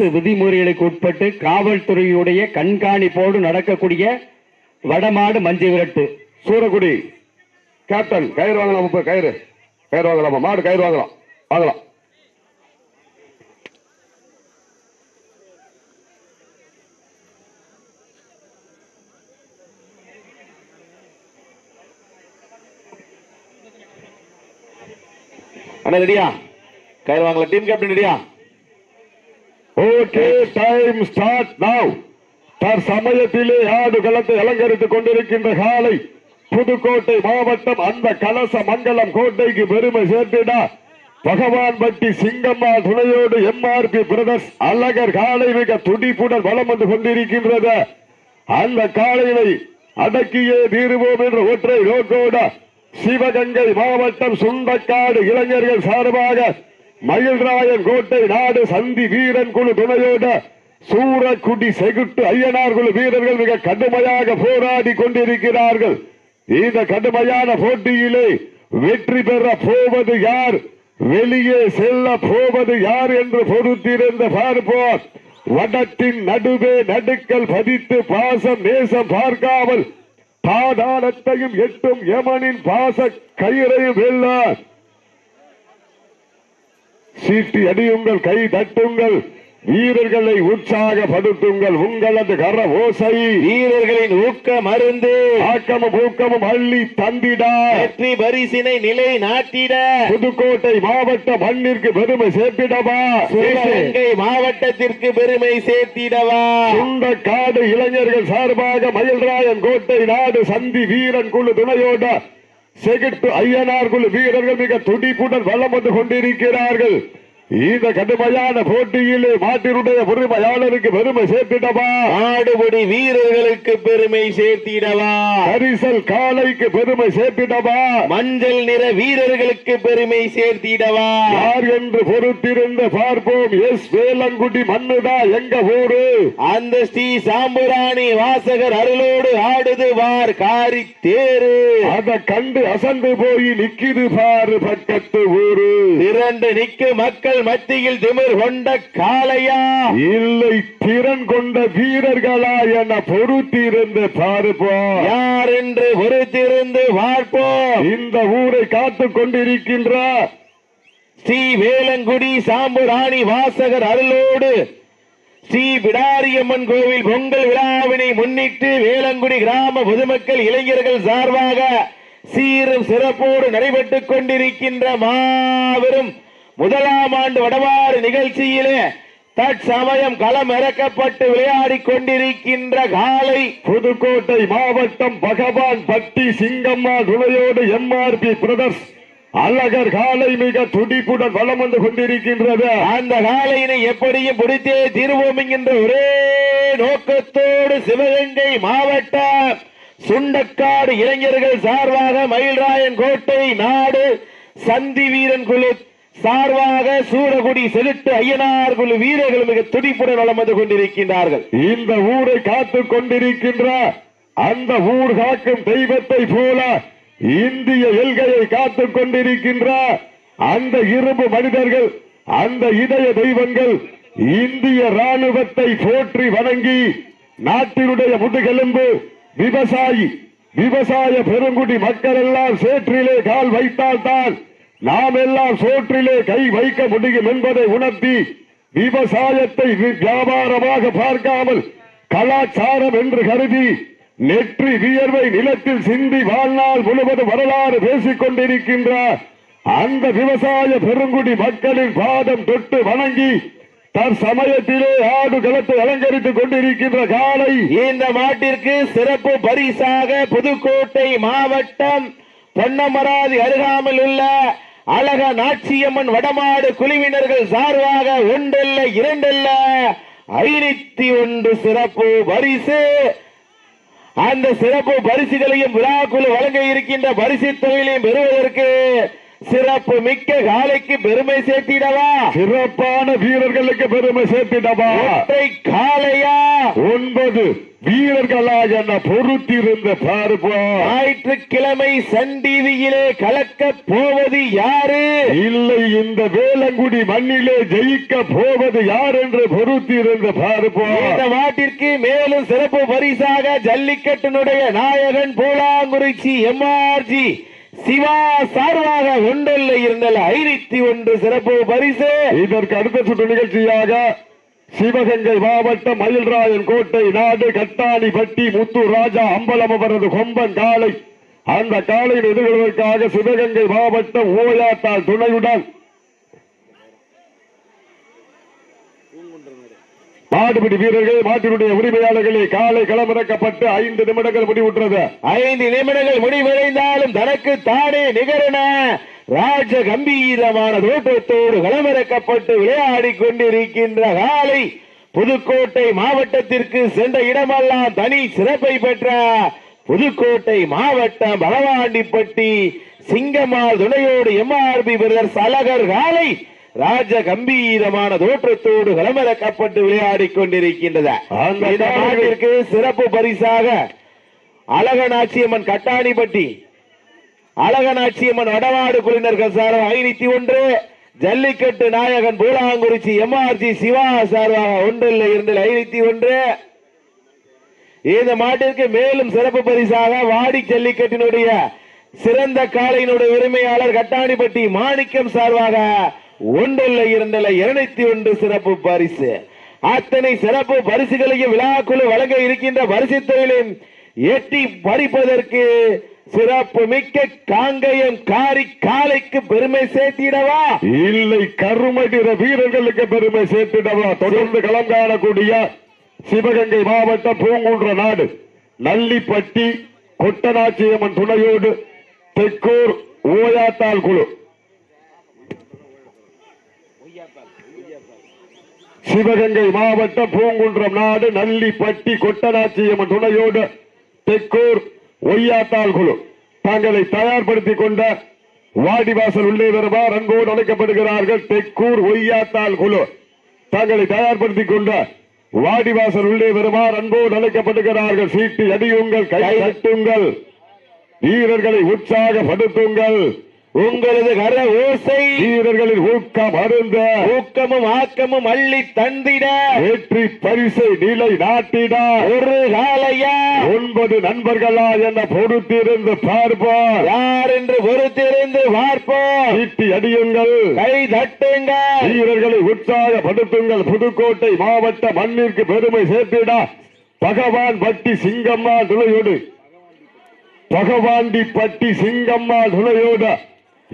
அரசு விதிமுறைகளுக்கு உட்பட்டு காவல்துறையுடைய கண்காணிப்போடு நடக்கக்கூடிய வடமாடு மஞ்சு விரட்டு. சூரக்குடி. கேப்டன் கயிறு வாங்கலாம் இப்ப கயிறு. கயிறு வாங்கலாமா? மாடு கயிறு வாங்கலாம். வாங்கலாம். அண்ணா ரெடியா? கயிறு வாங்கலாம். டீம் கேப்டன் ரெடியா? ஓகே டைம் ஸ்டார்ட் நவ் தற்சமயத்திலே ஆடு களத்தை அலங்கரித்துக் கொண்டிருக்கின்ற காலை புதுக்கோட்டை மாவட்டம் அந்த கலச மங்கலம் கோட்டைக்கு பெருமை சேர்த்திட. பகவான் பட்டி சிங்கம்மா துணையோடு எம்ஆர்பி பிரதர்ஸ் அழகர் காலை மிக துடிப்புடன் வளம் வந்து கொண்டிருக்கின்றது. அந்த காளையினை அடக்கியே தீருவோம் என்ற ஒற்றை நோக்கோட சிவகங்கை மாவட்டம் சுண்டக்காடு இளைஞர்கள் சார்பாக மயில்ராயன் கோட்டை நாடு சந்தி வீரன் குழு துணையோட சூரக்குடி செகுட்டு ஐயனார் குழு வீரர்கள் மிக கடுமையாக போராடி கொண்டிருக்கிறார்கள். இந்த கடுமையான போட்டியிலே வெற்றி பெற போவது யார்? வெளியே செல்ல போவது யார் என்று பொறுத்திருந்த பார்ப்போம். வடத்தின் நடுவே நடுக்கல் பதித்து பாசம் நேசம் பார்க்காமல் பாதாளத்தையும் எட்டும் யமனின் பாச கயிறையும் வெல்லார் சீட்டி அடியுங்கள் கை தட்டுங்கள். வீரர்களை உற்சாகப்படுத்துங்கள். உங்களது கர ஓசை வீரர்களின் ஊக்க மருந்து ஆக்கமும் ஊக்கமும் அள்ளி தந்திடா. வெற்றி பரிசினை நிலை நாட்டிட. புதுக்கோட்டை மாவட்ட மண்ணிற்கு பெருமை சேர்த்திடவா? சிவகங்கை மாவட்டத்திற்கு பெருமை சேர்த்திடவா? சுண்ட காடு இளைஞர்கள் சார்பாக மயில்ராயன் கோட்டை நாடு சந்தி வீரன் குழு துணையோட செகிட்டு ஐயனார் குழு வீரர்கள் மிக துடிப்புடன் வளம் வந்து கொண்டிருக்கிறார்கள். இந்த கடுமையான போட்டியிலே மாட்டினுடைய உரிமையாளருக்கு பெருமை சேர்த்திடவா? ஆடுபடி வீரர்களுக்கு பெருமை சேர்த்திடவா? பரிசல் காலைக்கு பெருமை சேர்த்திடவா? மஞ்சள் நிற வீரர்களுக்கு பெருமை சேர்த்திடவா? யார் என்று பொறுத்திருந்து பார்ப்போம். எஸ் வேலங்குடி மண்ணுதா எங்க ஊரு? அந்த ஸ்ரீ சாம்புராணி வாசகர் அருளோடு ஆடுது வார் காரி தேரு அத கண்டு அசந்து போய் நிக்கிது பாரு பக்கத்து ஊரு. திரண்டு நிக்கு மக்கள் மத்தியில் திமிர் கொண்ட காளையா? இல்லை திறன் கொண்ட வீரர்களா என பொறுத்திருந்து பார்ப்போம். யார் என்று பொறுத்திருந்து பார்ப்போம். இந்த ஊரை காத்துக் கொண்டிருக்கின்ற ஸ்ரீ வேலங்குடி சாம்புராணி வாசகர் அருளோடு ஸ்ரீ பிடாரியம்மன் கோவில் பொங்கல் விழாவினை முன்னிட்டு வேலங்குடி கிராம பொதுமக்கள் இளைஞர்கள் சார்பாக சீரும் சிறப்போடு நடைபெற்றுக் கொண்டிருக்கின்ற மாபெரும் முதலாம் ஆண்டு வடவாறு நிகழ்ச்சியிலே தற்சமயம் களம் இறக்கப்பட்டு விளையாடிக் கொண்டிருக்கின்ற காலை புதுக்கோட்டை மாவட்டம் பகவான் பட்டி சிங்கம்மா துணையோடு எம்ஆர்பி பிரதர்ஸ் அழகர் காலை மிக துடிப்புடன் வலம் வந்து கொண்டிருக்கின்றது. அந்த காலையினை எப்படியும் பிடித்தே தீர்வோம் என்கின்ற ஒரே நோக்கத்தோடு சிவகங்கை மாவட்டம் சுண்டக்காடு இளைஞர்கள் சார்பாக மயில்ராயன் கோட்டை நாடு சந்தி வீரன் குழு சார்பாக சூரகுடி செலுத்து ஐயனார் குழு வீரர்கள் மிக துடிப்புடன் வலம் வந்து கொண்டிருக்கின்றார்கள். இந்த ஊரை காத்துக் கொண்டிருக்கின்ற அந்த ஊர் காக்கும் தெய்வத்தை போல இந்திய எல்கையை காத்துக் கொண்டிருக்கின்ற அந்த இரும்பு மனிதர்கள் அந்த இதய தெய்வங்கள் இந்திய ராணுவத்தை போற்றி வணங்கி நாட்டினுடைய முதுகெலும்பு விவசாயி விவசாய பெருங்குடி மக்கள் எல்லாம் சேற்றிலே கால் வைத்தால்தான் நாம் எல்லாம் சோற்றிலே கை வைக்க முடியும் என்பதை உணர்த்தி விவசாயத்தை வியாபாரமாக பார்க்காமல் கலாச்சாரம் என்று கருதி நெற்றி வியர்வை நிலத்தில் சிந்தி வாழ்நாள் முழுவதும் வரலாறு பேசிக் கொண்டிருக்கின்ற அந்த விவசாய பெருங்குடி மக்களின் பாதம் தொட்டு வணங்கி தற்சமயத்திலே ஆடு களத்தை அலங்கரித்துக் கொண்டிருக்கின்ற காலை இந்த மாட்டிற்கு சிறப்பு பரிசாக புதுக்கோட்டை மாவட்டம் பொன்னமராதி அருகாமல் உள்ள அழக நாச்சியம்மன் வடமாடு குழுவினர்கள் சார்பாக ஒன்றல்ல இரண்டல்ல ஐநூத்தி ஒன்று சிறப்பு பரிசு. அந்த சிறப்பு பரிசுகளையும் விழாக்குழு வழங்க இருக்கின்ற பரிசு தொகையிலையும் பெறுவதற்கு சிறப்பு மிக்க காலைக்கு பெருமை சேர்த்திடவா? சிறப்பான வீரர்களுக்கு பெருமை சேர்த்திடவா? காளையா? ஒன்பது வீரர்களாக என்ன பொறுத்திருந்த பார்ப்போம். ஞாயிற்றுக்கிழமை சன் டிவியிலே கலக்க போவது யாரு? இல்லை இந்த வேலங்குடி மண்ணிலே ஜெயிக்க போவது யார் என்று பொறுத்திருந்த இந்த பார்ப்போம் மாட்டிற்கு மேலும் சிறப்பு பரிசாக ஜல்லிக்கட்டினுடைய நாயகன் பூலாங்குறிச்சி எம்ஆர்ஜி. சிவா சார்பாக ஒன்றல்ல இருந்தால் ஐநூத்தி ஒன்று சிறப்பு பரிசு. இதற்கு அடுத்த சுற்று நிகழ்ச்சியாக சிவகங்கை மாவட்டம் மயில்ராயன் கோட்டை நாடு கட்டாணிப்பட்டி முத்து ராஜா அம்பலம் அவரது கொம்பன் காலை அந்த காலையில் எதிர்கொள்வதற்காக சிவகங்கை மாவட்டம் ஓயாத்தால் துணையுடன் மாடுபிடி வீரர்கள் மாட்டினுடைய உரிமையாளர்களை காலை களமிறக்கப்பட்டு ஐந்து நிமிடங்கள் முடிவுற்றது. ஐந்து நிமிடங்கள் முடிவடைந்தாலும் தனக்கு தானே நிகரன ராஜ கம்பீரமான தோற்றத்தோடு களமிறக்கப்பட்டு விளையாடி கொண்டிருக்கின்ற காலை புதுக்கோட்டை மாவட்டத்திற்கு சென்ற இடமெல்லாம் தனி சிறப்பை பெற்ற புதுக்கோட்டை மாவட்டம் பலவாண்டிப்பட்டி சிங்கம்மாள் துணையோடு எம்ஆர்பி பிரதர்ஸ் அழகர் காலை ராஜ கம்பீரமான தோற்றத்தோடு களமிறக்கப்பட்டு விளையாடி கொண்டிருக்கின்றது அந்த நாட்டிற்கு சிறப்பு பரிசாக அழகனாட்சியம்மன் கட்டாணிப்பட்டி அழகனாட்சியம்மன் வடவாடு குழுவினர்கள் சார்பாக ஐநூத்தி ஒன்று ஜல்லிக்கட்டு நாயகன் பூலாங்குறிச்சி எம்ஆர்ஜி சிவா சார்பாக ஒன்றில் இரண்டில் ஐநூத்தி ஒன்று. இந்த மாட்டிற்கு மேலும் சிறப்பு பரிசாக வாடி ஜல்லிக்கட்டினுடைய சிறந்த காளையினுடைய உரிமையாளர் கட்டாணிப்பட்டி மாணிக்கம் சார்பாக ஒன்றில் இரண்டில் இருநூத்தி ஒன்று சிறப்பு பரிசு. அத்தனை சிறப்பு பரிசுகளையும் விழாக்குழு வழங்க இருக்கின்ற பரிசு தொழிலையும் எட்டி பறிப்பதற்கு சிறப்பு மிக்க காங்கயம் காரி காலைக்கு பெருமை சேர்த்திடவா? இல்லை கருமடிற வீரர்களுக்கு பெருமை சேர்த்திடவா? தொடர்ந்து களம் காணக்கூடிய சிவகங்கை மாவட்டம் பூங்குன்ற நாடு நல்லிப்பட்டி கொட்டநாச்சியம்மன் துணையோடு தெக்கூர் ஓயாத்தாள் குழு. சிவகங்கை மாவட்டம் பூங்குன்றம் நாடு நல்லிப்பட்டி கொட்டநாச்சியம்மன் துணையோடு தெக்கூர் ஒய்யாத்தாள் குழு. தங்களை தயார்படுத்திக் கொண்ட வாடிவாசல் உள்ளே வருவார். அன்போடு அழைக்கப்படுகிறார்கள் தெக்கூர் ஒய்யாத்தாள் குழு. தங்களை தயார்படுத்திக் கொண்ட வாடிவாசல் உள்ளே வருவார். அன்போடு அழைக்கப்படுகிறார்கள் சீட்டு அடியுங்கள் கை தட்டுங்கள் வீரர்களை உற்சாகப்படுத்துங்கள். உங்களது கர ஓசை வீரர்களின் ஊக்கம் அருந்த ஊக்கமும் ஆக்கமும் அள்ளி தந்திட வெற்றி பரிசை நிலை நாட்டிட ஒரு காலையா ஒன்பது நண்பர்களா என பொறுத்திருந்து பார்ப்போம். யார் என்று பொறுத்திருந்து பார்ப்போம். சீட்டி அடியுங்கள். கை தட்டுங்கள். வீரர்களை உற்சாகப்படுத்துங்கள். புதுக்கோட்டை மாவட்ட மண்ணிற்கு பெருமை சேர்த்திட. பகவான் பட்டி சிங்கம்மா துணையோடு பகவாண்டி பட்டி சிங்கம்மா துணையோடு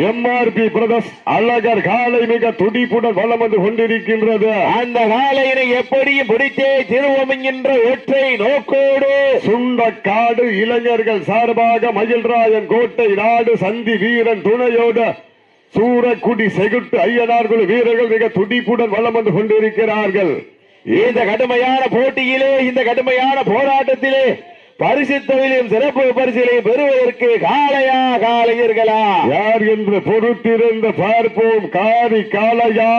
எம்ஆர்பி பிரதர்ஸ் அழகர் காலை மிக துடிப்புடன் வளம் வந்து கொண்டிருக்கின்றது. அந்த காலையினை எப்படியும் பிடித்தே திருவோம் என்கின்ற ஒற்றை நோக்கோடு சுண்டக்காடு இளைஞர்கள் சார்பாக மகிழ்ராயன் கோட்டை நாடு சந்தி வீரன் துணையோடு சூரக்குடி செகுட்டு ஐயனார் குழு வீரர்கள் மிக துடிப்புடன் வளம் வந்து கொண்டிருக்கிறார்கள். இந்த கடுமையான போட்டியிலே இந்த கடுமையான போராட்டத்திலே பரிசு தொழிலையும் சிறப்பு பரிசிலையும் பெறுவதற்கு காளையா காளையர்களா? யார் என்று பொறுத்திருந்து பார்ப்போம். காரி காளையா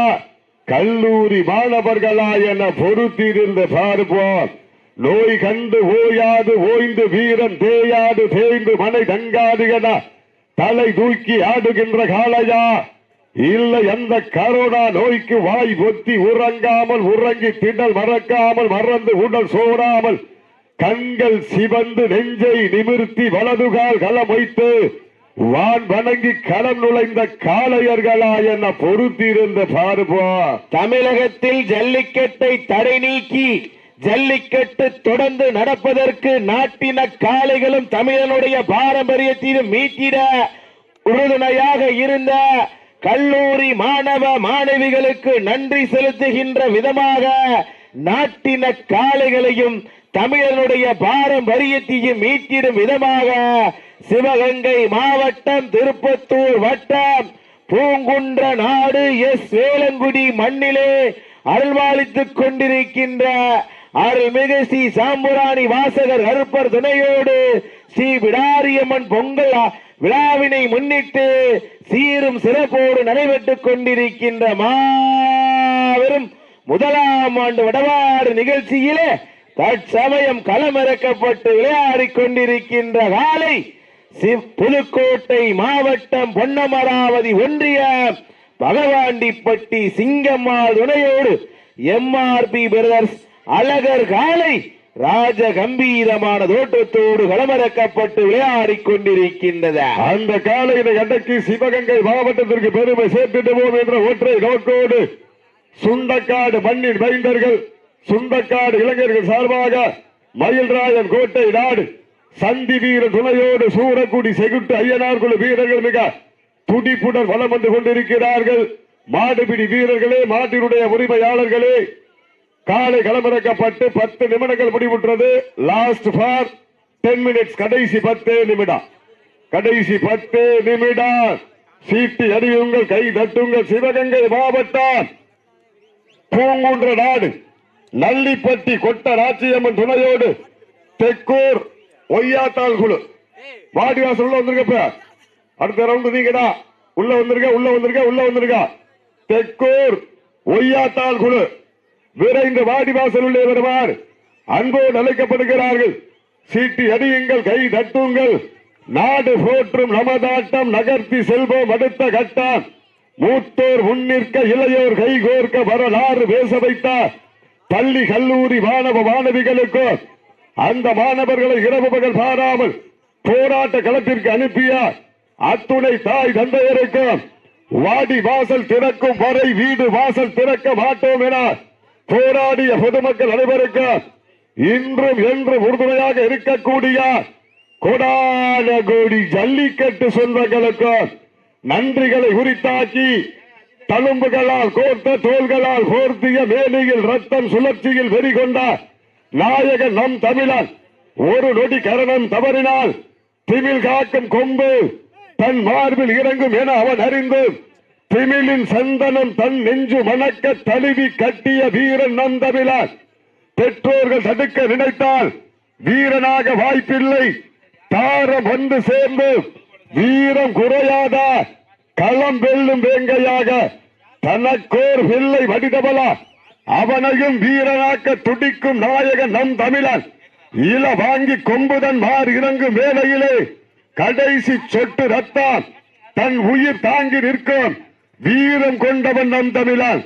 கல்லூரி மாணவர்களா என பொறுத்திருந்து பார்ப்போம். நோய் கண்டு ஓயாது ஓய்ந்து வீரன் தேயாது தேய்ந்து மனை தங்காது என தலை தூக்கி ஆடுகின்ற காளையா. இல்லை அந்த கரோனா நோய்க்கு வாய் ஒத்தி உறங்காமல் உறங்கி திடல் மறக்காமல் மறந்து உடல் சோடாமல் கண்கள் சிவந்து நெஞ்சை நிமிர்த்தி வலதுகால் களம் வைத்து வான் வணங்கி களம் நுழைந்த காளையர்களா என பொறுத்திருந்த பாருபோ தமிழகத்தில் ஜல்லிக்கட்டை தடை நீக்கி ஜல்லிக்கட்டு தொடர்ந்து நடப்பதற்கு நாட்டின காளைகளும் தமிழனுடைய பாரம்பரியத்திலும் மீட்டிட உறுதுணையாக இருந்த கல்லூரி மாணவ மாணவிகளுக்கு நன்றி செலுத்துகின்ற விதமாக நாட்டின காளைகளையும் தமிழனுடைய பாரம்பரியத்தையும் மீட்டிடும் விதமாக சிவகங்கை மாவட்டம் திருப்பத்தூர் வட்டம் பூங்குன்ற நாடு எஸ். வேலங்குடி மண்ணிலே அருள்வாளித்துக் கொண்டிருக்கின்ற அருள்மிகு ஸ்ரீ சாம்புராணி வாசகர் கருப்பர் துணையோடு ஸ்ரீ விடாரியம்மன் பொங்கல் விழாவினை முன்னிட்டு சீரும் சிறப்போடு நடைபெற்றுக் கொண்டிருக்கின்ற மாபெரும் முதலாம் ஆண்டு வடவாறு நிகழ்ச்சியிலே தற்சமயம் களமிறக்கப்பட்டு விளையாடிக் கொண்டிருக்கின்ற காலை புதுக்கோட்டை மாவட்டம் பொன்னமராவதி ஒன்றிய பகவாண்டிப்பட்டி சிங்கம்மாள் துணையோடு எம்ஆர்பி பிரதர்ஸ் அழகர் காலை ராஜ கம்பீரமான தோற்றத்தோடு களமிறக்கப்பட்டு விளையாடிக் கொண்டிருக்கின்றது அந்த காலையினை அன்றைக்கு சிவகங்கை மாவட்டத்திற்கு பெருமை சேர்த்திடுவோம் என்ற ஒற்றை நோக்கோடு சுண்டக்காடு மண்ணின் மைந்தர்கள் சுண்டக்காடு இளைஞர்கள் சார்பாக மயில்ராயன் கோட்டை நாடு. சந்தி வீர துணையோடு சூரக்குடி செகுட்டு ஐயனார் குழு வீரர்கள் மிக துடிப்புடன் வளம் வந்து கொண்டிருக்கிறார்கள். மாடுபிடி வீரர்களே மாட்டினுடைய உரிமையாளர்களே காலை களமிறக்கப்பட்டு பத்து நிமிடங்கள் முடிவுற்றது. லாஸ்ட் ஃபார் டென் மினிட்ஸ் கடைசி பத்து நிமிடம். கடைசி பத்து நிமிடம். சீட்டு அறியுங்கள் கை தட்டுங்கள். சிவகங்கை மாவட்டம் பூங்குன்ற நாடு. நல்லிப்பட்டி கொட்ட ராச்சியம்மன் துணையோடு தெக்கூர் ஒய்யாத்தாள் குழு. வாடிவாசல் உள்ள வந்திருக்கப்ப அடுத்த ரவுண்டு நீங்கடா. உள்ள வந்திருக்க உள்ள வந்திருக்க உள்ள வந்திருக்க. தெக்கூர் ஒய்யாத்தாள் குழு. விரைந்து வாடிவாசல் உள்ளே வருவார். அன்போடு அழைக்கப்படுகிறார்கள். சீட்டி அடியுங்கள் கை தட்டுங்கள். நாடு போற்றும் நமதாட்டம் நகர்த்தி செல்வோம் அடுத்த கட்டம். மூத்தோர் முன்னிற்க இளையோர் கைகோர்க்க வரலாறு பேச வைத்தார். பள்ளி கல்லூரி மாணவ மாணவிகளுக்கு அந்த மாணவர்களை இரவு பகல் பாராமல் போராட்ட களத்திற்கு அனுப்பிய அத்துணை தாய் தந்தையருக்கும் வாடி வாசல் திறக்கும் வரை வீடு வாசல் திறக்க மாட்டோம் என போராடிய பொதுமக்கள் அனைவருக்கும் இன்றும் என்றும் உறுதுணையாக இருக்கக்கூடிய கொடான கோடி ஜல்லிக்கட்டு சொந்தங்களுக்கும் நன்றிகளை உரித்தாக்கி தழும்புகளால் கோர்த்த தோள்களால் போர்த்திய மேலையில் ரத்தம் சுழற்சியில் வெறிகொண்ட நாயகன் நம் தமிழன் ஒரு நொடி கரணம் தவறினால் திமிழ் காக்கும் கொம்பு தன் மார்பில் இறங்கும் என அவன் அறிந்து திமிழின் சந்தனம் தன் நெஞ்சு மணக்க தழுவி கட்டிய வீரன் நம் தமிழன். பெற்றோர்கள் தடுக்க நினைத்தால் வீரனாக வாய்ப்பில்லை. தாரம் வந்து சேர்ந்து வீரம் குறையாதா? களம் வெல்லும் வேங்கையாக தனக்கோர் வில்லை வடிதபலா அவனையும் வீரனாக்க துடிக்கும் நாயகன் நம் தமிழன். இல வாங்கி கொம்புதன் மார் இறங்கும் வேலையிலே கடைசி சொட்டு ரத்தம் தன் உயிர் தாங்கி நிற்கும் வீரம் கொண்டவன் நம் தமிழன்.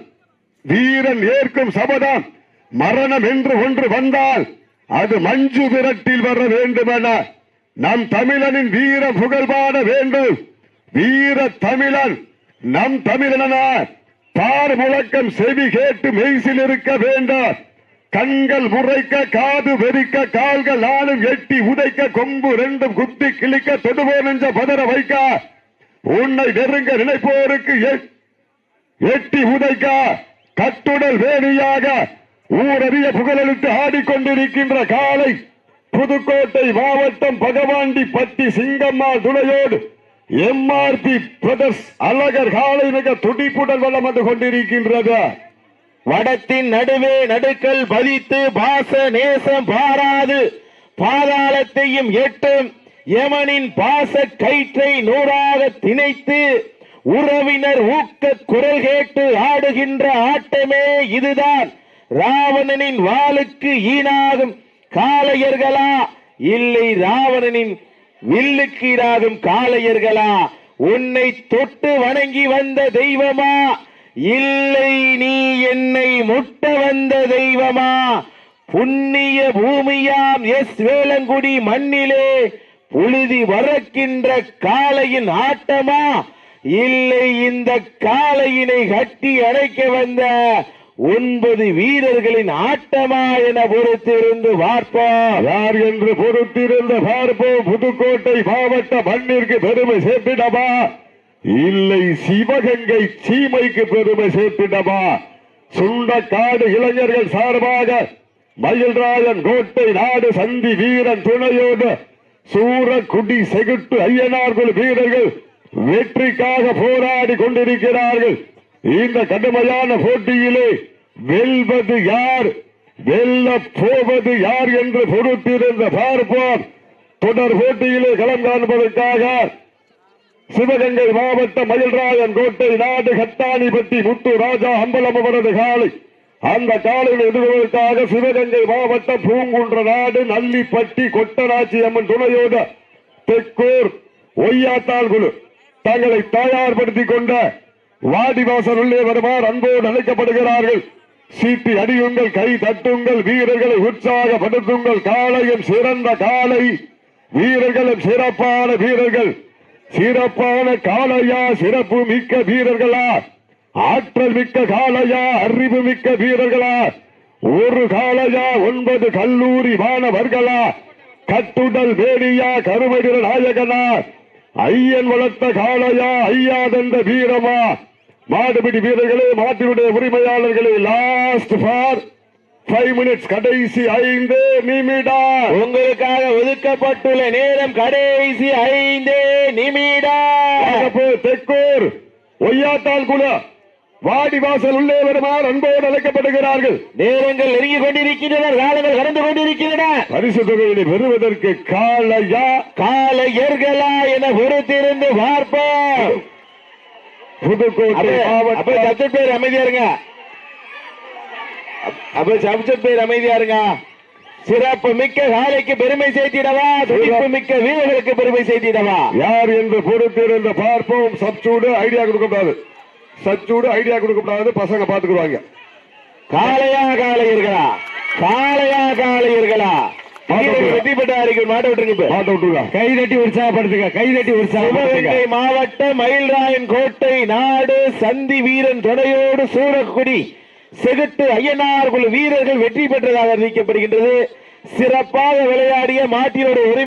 வீரன் ஏற்கும் சபதம் மரணம் என்று ஒன்று வந்தால் அது மஞ்சு விரட்டில் வர வேண்டுமென நம் தமிழனின் வீர புகழ்பாட வேண்டும் வீர தமிழன் நம் தமிழன பார் முழக்கம் செவி கேட்டு மெய்சில் இருக்க வேண்டாம் கண்கள் முறைக்க காது வெறிக்க கால்கள் நாளும் எட்டி உதைக்க கொம்பு ரெண்டும் குத்தி கிழிக்க தொடுவோ நெஞ்ச பதற வைக்க. உன்னை நெருங்க நினைப்போருக்கு எட்டி உதைக்க. கட்டுடல் வேணியாக ஊரறிய புகழெழுத்து ஆடிக்கொண்டிருக்கின்ற காலை புதுக்கோட்டை மாவட்டம் பகவாண்டி பட்டி சிங்கம்மா துணையோடு எம்ஆர்பி பிரதர்ஸ் அழகர் காலை மிக துடிப்புடன் வளம் வந்து கொண்டிருக்கின்றது. வடத்தின் நடுவே நடுக்கல் பதித்து பாச நேசம் பாராது. பாதாளத்தையும் எட்டும் யமனின் பாச கயிற்றை நூறாக திணைத்து உறவினர் ஊக்க குரல் கேட்டு ஆடுகின்ற ஆட்டமே இதுதான். ராவணனின் வாளுக்கு ஈனாகும். காளையர்களா இல்லை ராவணனின் வில்லுக்கு காளையர்களா? உன்னை தொட்டு வணங்கி வந்த தெய்வமா? இல்லை நீ என்னை முட்ட வந்த தெய்வமா? புண்ணிய பூமியாம் எஸ் வேலங்குடி மண்ணிலே புழுதி வரக்கின்ற காளையின் ஆட்டமா? இல்லை இந்த காளையினை கட்டி அடைக்க வந்த ஒன்பது வீரர்களின் ஆட்டமா என பொறுத்திருந்து பார்ப்போம் யார் என்று பொறுத்திருந்து பார்ப்போம் புதுக்கோட்டை மாவட்ட மண்ணிற்கு பெருமை சேர்த்திடவா? இல்லை சிவகங்கை சீமைக்கு பெருமை சேர்த்திடவா? சுண்டக்காடு இளைஞர்கள் சார்பாக மயில்ராஜன் கோட்டை நாடு சந்தி வீரன் துணையோடு சூரக்குடி செகுட்டு ஐயனார்கள் வீரர்கள் வெற்றிக்காக போராடி கொண்டிருக்கிறார்கள். இந்த கடுமையான போட்டியிலே வெல்வது யார்? வெல்ல போவது யார் என்று பொறுத்திருந்த பார்ப்போம். தொடர் போட்டியிலே களம் காண்பதற்காக சிவகங்கை மாவட்டம் மயில்ராயன் கோட்டை நாடு கட்டாணிப்பட்டி முத்து ராஜா அம்பலம் அவரது காலை. அந்த காலையில் எதிர்வதற்காக சிவகங்கை மாவட்டம் பூங்குன்ற நாடு நல்லிப்பட்டி கொட்டராட்சி அம்மன் துணையோட தெக்கூர் ஒய்யாத்தாள் குழு. தங்களை தயார்படுத்திக் கொண்ட வாடிவாசல் உள்ளே வருமாறு அன்போடு அழைக்கப்படுகிறார்கள். சீட்டி அடியுங்கள் கை தட்டுங்கள் வீரர்களை உற்சாகப்படுத்துங்கள். காலையும் சிறந்த காலை வீரர்களும் சிறப்பான வீரர்கள். சிறப்பான காலையா சிறப்பு மிக்க வீரர்களா? ஆற்றல் மிக்க காலையா அறிவு மிக்க வீரர்களா? ஒரு காலையா ஒன்பது கல்லூரி மாணவர்களா? கட்டுடல் வேணியா கருவடிர நாயகனா? ஐயன் வளர்த்த காளையா ஐயாதந்த வீரமா? மாடுபிடி வீரர்களே மாட்டினுடைய உரிமையாளர்களே லாஸ்ட் ஃபார் ஃபைவ் மினிட்ஸ் கடைசி ஐந்து நிமிடம் உங்களுக்காக ஒதுக்கப்பட்டுள்ள நேரம் கடைசி ஐந்து நிமிடம் தெக்கூர். ஒய்யாத்தாள் குழு வாடிவாசல் உள்ளே வருமாறு அன்போடு அழைக்கப்படுகிறார்கள். நேரங்கள் நெருங்கிக் கொண்டிருக்கின்றன காலங்கள் கடந்து கொண்டிருக்கின்றன. பரிசு தொகையினை பெறுவதற்கு காளையா? காலையர்களா என பொறுத்திருந்து பார்ப்போம். புதுக்கோட்டை மாவட்டம் பேர் அமைதியா இருங்க. அப்ப சப்ஜெக்ட் பேர் அமைதியா இருங்க. சிறப்பு மிக்க காலைக்கு பெருமை சேர்த்திடவா? துடிப்பு மிக்க வீரர்களுக்கு பெருமை சேர்த்திடவா? யார் என்று பொறுத்திருந்து பார்ப்போம். சச்சூடு ஐடியா கொடுக்கக்கூடாது. சச்சூடு ஐடியா கொடுக்கக்கூடாது பசங்க பாத்துக்குவாங்க காளையா காளையர்களா? காளையா காளையர்களா? மாவட்டம் மயில்ராயன் கோட்டை நாடு சந்தி வீரன் துணையோடு சூரக்குடி. செகுட்டு ஐயனார் குழு வீரர்கள் வெற்றி பெற்றதாக அறிவிக்கப்படுகின்றது. சிறப்பாக விளையாடிய மாட்டினோட உரிமை